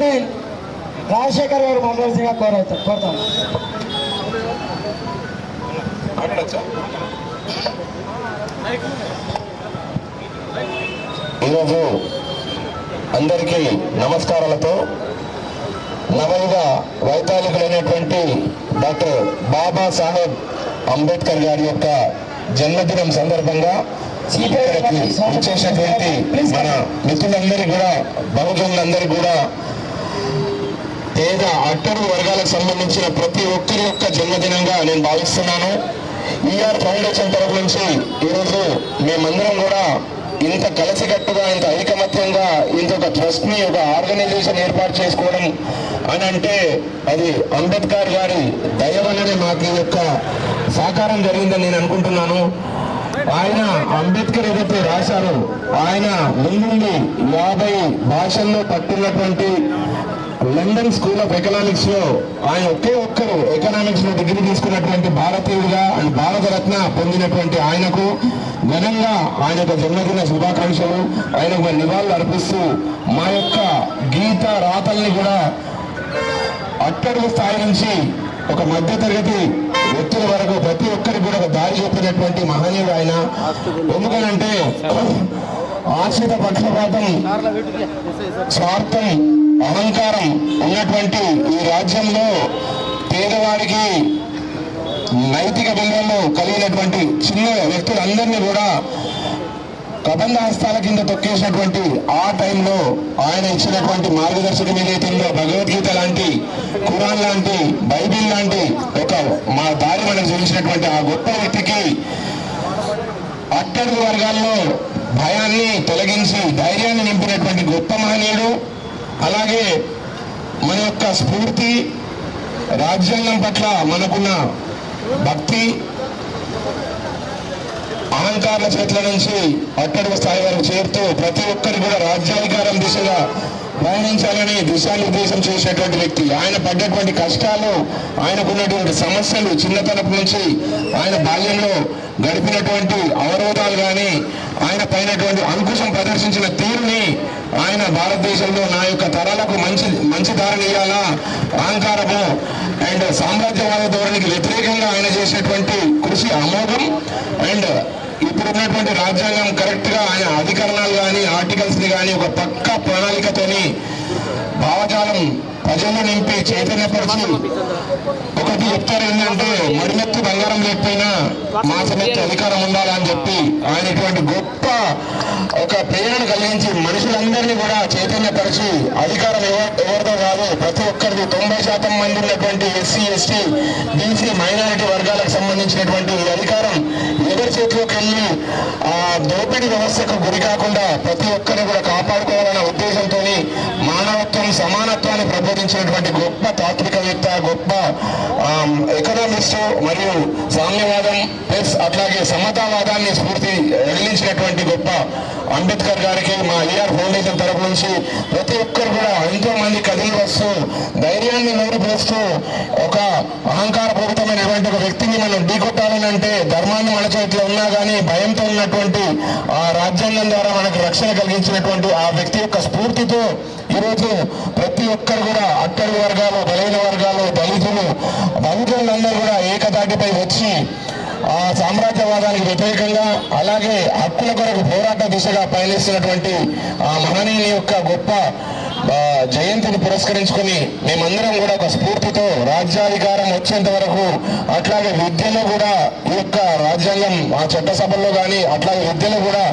Chairman Rajasekhar గారు మాట్లాడాల్సిందిగా కోరవుతా కోరుతాం. ఈరోజు అందరికీ నమస్కారాలతో నవయుగ వైతాళికులైనటువంటి డాక్టర్ బాబాసాహెబ్ అంబేద్కర్ గారి యొక్క జన్మదినం సందర్భంగా ఇక్కడికి వచ్చేసినటువంటి మన మిత్రులందరికీ కూడా బహుజనులందరికీ కూడా పేద అట్టరు వర్గాలకు సంబంధించిన ప్రతి ఒక్కరి యొక్క జన్మదినంగా నేను భావిస్తున్నాను. ఈఆర్ ఫౌండేషన్ తరఫు నుంచి ఈరోజు మేమందరం కూడా ఇంత కలిసికట్టుగా ఇంత ఐకమత్యంగా ఇంత ఒక ట్రస్ట్ని ఒక ఆర్గనైజేషన్ ఏర్పాటు చేసుకోవడం అని అంటే అది అంబేద్కర్ గారి దయ వల్లనే మాకు ఈ యొక్క సాకారం జరిగిందని నేను అనుకుంటున్నాను. ఆయన అంబేద్కర్ ఏదైతే రాశారో ఆయన ముందుండి యాభై భాషల్లో పట్టినటువంటి లండన్ స్కూల్ ఆఫ్ ఎకనామిక్స్లో ఆయన ఒకే ఒక్కరు ఎకనామిక్స్లో డిగ్రీ తీసుకున్నటువంటి భారతీయుడిగా అండ్ భారత రత్న పొందినటువంటి ఆయనకు ఘనంగా ఆయన యొక్క జన్మదిన శుభాకాంక్షలు. ఆయనకు నివాళులు అర్పిస్తూ మా యొక్క గీత రాతల్ని కూడా అట్టడుగు స్థాయి నుంచి ఒక మధ్య తరగతి వ్యక్తుల వరకు ప్రతి ఒక్కరికి కూడా ఒక దారి చెప్పినటువంటి మహనీయుడు ఆయన. ఎందుకనంటే ఆశ్రిత పక్షపాతం స్వార్థం అహంకారం ఉన్నటువంటి ఈ రాజ్యంలో పేదవాడికి నైతిక విలువలు కలిగినటువంటి చిన్న వ్యక్తులందరినీ కూడా కబంధ హస్తాల కింద తొక్కేసినటువంటి ఆ టైంలో ఆయన ఇచ్చినటువంటి మార్గదర్శకం ఏదైతుందో భగవద్గీత లాంటి ఖురాన్ లాంటి బైబిల్ లాంటి ఒక మా దారి మనకు చూపించినటువంటి ఆ గొప్ప వ్యక్తికి అట్టడుగు వర్గాల్లో భయాన్ని తొలగించి ధైర్యాన్ని నింపినటువంటి గొప్ప మహనీయుడు అలాగే మన యొక్క స్ఫూర్తి రాజ్యాంగం పట్ల మనకున్న భక్తి అహంకారుల చేతుల నుంచి అట్టడుగు స్థాయి వరకు చేరుతూ ప్రతి ఒక్కరు కూడా రాజ్యాధికారం దిశగా ప్రయాణించాలని దిశానిర్దేశం చేసేటువంటి వ్యక్తి. ఆయన పడ్డటువంటి కష్టాలు ఆయనకున్నటువంటి సమస్యలు చిన్నతనపు నుంచి ఆయన బాల్యంలో గడిపినటువంటి అవరోధాలు కానీ ఆయన పైనటువంటి అంకుశం ప్రదర్శించిన తీరుని ఆయన భారతదేశంలో నా యొక్క తరాలకు మంచి మంచి దారిని ఇవ్వాలా అహంకారము అండ్ సామ్రాజ్యవాద ధోరణికి వ్యతిరేకంగా ఆయన చేసినటువంటి కృషి అమోఘం అండ్ ఇప్పుడు ఉన్నటువంటి రాజ్యాంగం కరెక్ట్గా ఆయన అధికరణాలు కానీ ఆర్టికల్స్ని కానీ ఒక పక్క ప్రణాళికతోని భావజాలం ప్రజల్లో నింపి చైతన్యపరిచి ఒకటి చెప్తారు ఏంటంటే మడిమెత్తు బంగారం లేకపోయినా మాసమెత్తు అధికారం ఉండాలని చెప్పి ఆయన ఇటువంటి గొప్ప ఒక ప్రేరణ కలిగించి మనుషులందరినీ కూడా చైతన్యపరిచి అధికారం ఎవరితో కాదు ప్రతి ఒక్కరిది తొంభై శాతం మంది ఉన్నటువంటి ఎస్సీ ఎస్టీ బీసీ మైనారిటీ వర్గాలకు సంబంధించినటువంటి ఈ అధికారం ఎవరి చేతిలోకి వెళ్ళి ఆ దోపిడీ వ్యవస్థకు గురి కాకుండా ప్రతి ఒక్కరిని కూడా కాపాడుకోవాలనే ఉద్దేశంతో సమానత్వాన్ని ప్రబోధించినటువంటి గొప్ప తాత్వికవేత్త గొప్ప ఎకనామిస్ట్ మరియు సామ్యవాదం ప్లస్ అట్లాగే సమతావాదాన్ని స్ఫూర్తి రగిలించినటువంటి గొప్ప అంబేద్కర్ గారికి మా ఈఆర్ ఫౌండేషన్ తరపు నుంచి ప్రతి ఒక్కరు కూడా ఎంతో మంది కదిలి వస్తూ ధైర్యాన్ని నోరుపేస్తూ ఒక అహంకారపూరితమైనటువంటి ఒక వ్యక్తిని మనం ఢీకొట్టాలని అంటే ధర్మాన్ని మన చేతిలో ఉన్నా కానీ భయంతో ఉన్నటువంటి ఆ రాజ్యాంగం ద్వారా మనకు రక్షణ కలిగించినటువంటి ఆ వ్యక్తి యొక్క స్ఫూర్తితో ఈరోజు ప్రతి ఒక్కరు కూడా అట్టడి వర్గాలు బలైన వర్గాలు బహుజనులందరూ కూడా ఏకతాటిపై వచ్చి ఆ సామ్రాజ్యవాదానికి వ్యతిరేకంగా అలాగే హక్కుల కొరకు పోరాట దిశగా పయనిస్తున్నటువంటి ఆ మహనీయుని యొక్క గొప్ప జయంతిని పురస్కరించుకొని మేమందరం కూడా ఒక స్ఫూర్తితో రాజ్యాధికారం వచ్చేంత వరకు అట్లాగే విద్యలో కూడా ఈ యొక్క రాజ్యాంగం ఆ చట్టసభల్లో కానీ అట్లాగే విద్యలో కూడా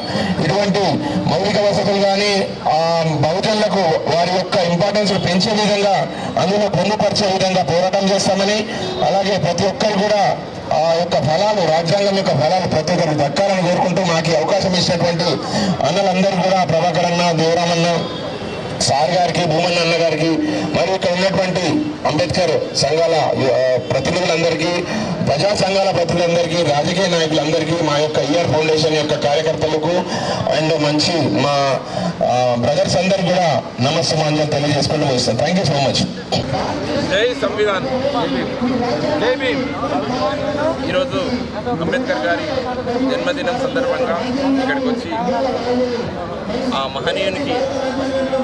ఇటువంటి మౌలిక వసతులు కానీ ఆ బహుజనులకు వారి యొక్క ఇంపార్టెన్స్ పెంచే విధంగా అందులో పొందుపరిచే విధంగా పోరాటం చేస్తామని అలాగే ప్రతి ఒక్కరు కూడా ఆ యొక్క ఫలాలు రాజ్యాంగం యొక్క ఫలాలు ప్రతి ఒక్కరికి దక్కాలని కోరుకుంటూ మాకు అవకాశం ఇచ్చినటువంటి అన్నలందరూ కూడా ప్రభాకర్ అన్న దేవరామన్న సార్ గారికి భూమన్న అన్న గారికి మరియు ఇక్కడ ఉన్నటువంటి అంబేద్కర్ సంఘాల ప్రతినిధులందరికీ ప్రజా సంఘాల ప్రతినిధులందరికీ రాజకీయ నాయకులందరికీ మా యొక్క ఈఆర్ ఫౌండేషన్ యొక్క కార్యకర్తలకు అండ్ మంచి మా బ్రదర్స్ అందరు కూడా నమస్సమాంజలు తెలియజేసుకుంటూ వస్తాను థ్యాంక్ యూ సో మచ్ జై సంవిధాన్. జై భీమ్. ఈరోజు అంబేద్కర్ గారి జన్మదినం సందర్భంగా ఇక్కడికి వచ్చి ఆ మహనీయునికి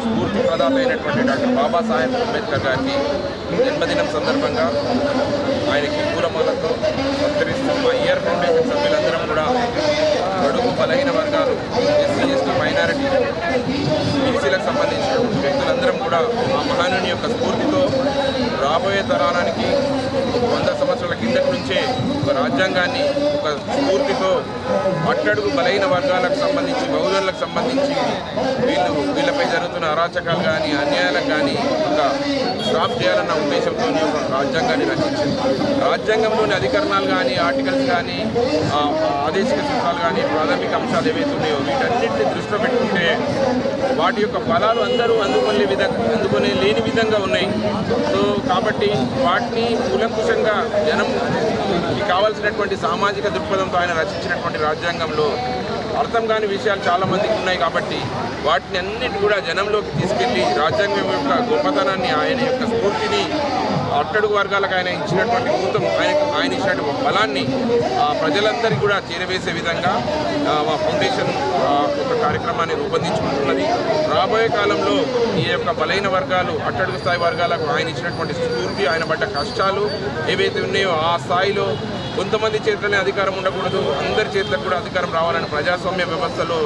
స్ఫూర్తి ప్రదాత అయినటువంటి డాక్టర్ బాబాసాహెబ్ అంబేద్కర్ గారికి జన్మదినం సందర్భంగా ఆయనకి పూలమాలతో సత్కరిస్తూ మా ఇయర్ ఫౌండేషన్ సభ్యులందరం కూడా బడుగు బలహీన వర్గాలు ఎస్సీ ఎస్టీ మైనారిటీ బీసీలకు సంబంధించిన వ్యక్తులందరం కూడా ఆ మహానుని యొక్క స్ఫూర్తితో రాబోయే తరానికి కిందటి నుంచే ఒక రాజ్యాంగాన్ని ఒక స్ఫూర్తితో అట్టడుగు బలైన వర్గాలకు సంబంధించి బహుజనులకు సంబంధించి వీళ్ళు వీళ్ళపై జరుగుతున్న అరాచకాలు కానీ అన్యాయాలకు కానీ ఒక స్టాప్ చేయాలన్న ఉద్దేశంతో ఒక రాజ్యాంగాన్ని రచించింది. రాజ్యాంగంలోని అధికరణాలు కానీ ఆర్టికల్స్ కానీ ఆదేశిక సూత్రాలు కానీ ప్రాథమిక అంశాలు ఏవైతే ఉన్నాయో వీటన్నిటిని దృష్టిలో పెట్టుకుంటే వాటి యొక్క ఫలాలు అందరూ అందుకునే విధంగా అందుకునే లేని విధంగా ఉన్నాయి. సో కాబట్టి వాటిని కూలంకుషంగా జనం కావాల్సినటువంటి సామాజిక దృక్పథంతో ఆయన రచించినటువంటి రాజ్యాంగంలో అర్థం కాని విషయాలు చాలా మందికి ఉన్నాయి కాబట్టి వాటిని అన్నిటి కూడా జనంలోకి తీసుకెళ్ళి రాజ్యాంగం యొక్క గొప్పతనాన్ని ఆయన యొక్క స్ఫూర్తిని అట్టడుగు వర్గాలకు ఆయన ఇచ్చినటువంటి ఊతం ఆయన ఆయన ఇచ్చినటువంటి బలాన్ని ఆ ప్రజలందరికీ కూడా చేరవేసే విధంగా ఆ, మా ఫౌండేషన్ ఆ, ఒక కార్యక్రమాన్ని రూపొందించుకుంటున్నది. రాబోయే కాలంలో ఈ యొక్క బలైన వర్గాలు అట్టడుగు స్థాయి వర్గాలకు ఆయన ఇచ్చినటువంటి స్ఫూర్తి ఆయన పడ్డ కష్టాలు ఏవైతే ఉన్నాయో ఆ స్థాయిలో కొంతమంది చేతిలోనే అధికారం ఉండకూడదు అందరి చేతులకు కూడా అధికారం రావాలని ప్రజాస్వామ్య వ్యవస్థలో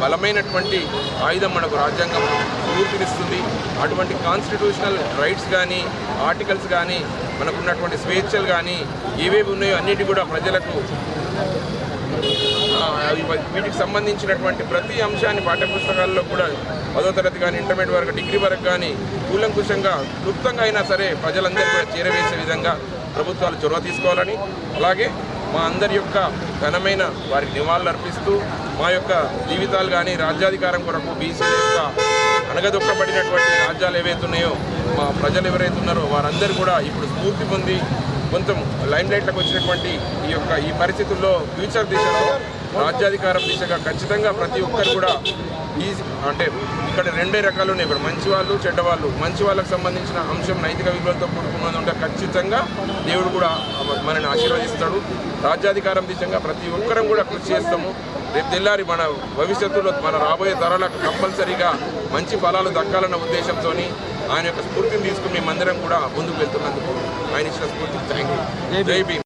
బలమైనటువంటి ఆయుధం మనకు రాజ్యాంగం స్ఫూర్తినిస్తుంది. అటువంటి కాన్స్టిట్యూషనల్ రైట్స్ కానీ ఆర్టికల్ ఆర్టికల్స్ కానీ మనకు ఉన్నటువంటి స్వేచ్ఛలు కానీ ఏవేవి ఉన్నాయో అన్నిటి కూడా ప్రజలకు వీటికి సంబంధించినటువంటి ప్రతి అంశాన్ని పాఠ్యపుస్తకాల్లో కూడా పదో తరగతి కానీ ఇంటర్మీడియట్ వరకు డిగ్రీ వరకు కానీ కూలంకుషంగా క్లుప్తంగా అయినా సరే ప్రజలందరూ కూడా చేరవేసే విధంగా ప్రభుత్వాలు చొరవ తీసుకోవాలని అలాగే మా అందరి యొక్క ఘనమైన వారికి నివాళులు అర్పిస్తూ మా యొక్క జీవితాలు కానీ రాజ్యాధికారం కొరకు బీసీల యొక్క అణగదొక్కబడినటువంటి రాజ్యాలు ఏవైతే ఉన్నాయో మా ప్రజలు ఎవరైతే ఉన్నారో వారందరూ కూడా ఇప్పుడు స్ఫూర్తి పొంది కొంచెం లైమ్ లైట్లకు వచ్చినటువంటి ఈ యొక్క ఈ పరిస్థితుల్లో ఫ్యూచర్ దిశలో రాజ్యాధికారం దిశగా ఖచ్చితంగా ప్రతి ఒక్కరు కూడా ఈ అంటే ఇక్కడ రెండే రకాలు ఉన్నాయి. ఇక్కడ మంచి వాళ్ళు చెడ్డవాళ్ళు మంచి వాళ్ళకి సంబంధించిన అంశం నైతిక విలువలతో కూడుకున్నది ఉంటే ఖచ్చితంగా దేవుడు కూడా మనని ఆశీర్వదిస్తాడు. రాజ్యాధికారం దిశగా ప్రతి ఒక్కరం కూడా కృషి చేస్తాము. రేపు తెల్లారి మన భవిష్యత్తులో మన రాబోయే తరాలకు కంపల్సరీగా మంచి ఫలాలు దక్కాలన్న ఉద్దేశంతో ఆయన యొక్క స్ఫూర్తిని తీసుకుని మేమందరం కూడా ముందుకు వెళ్తున్నందుకు ఆయన ఇచ్చిన స్ఫూర్తికి థ్యాంక్ యూ జై భీమ్.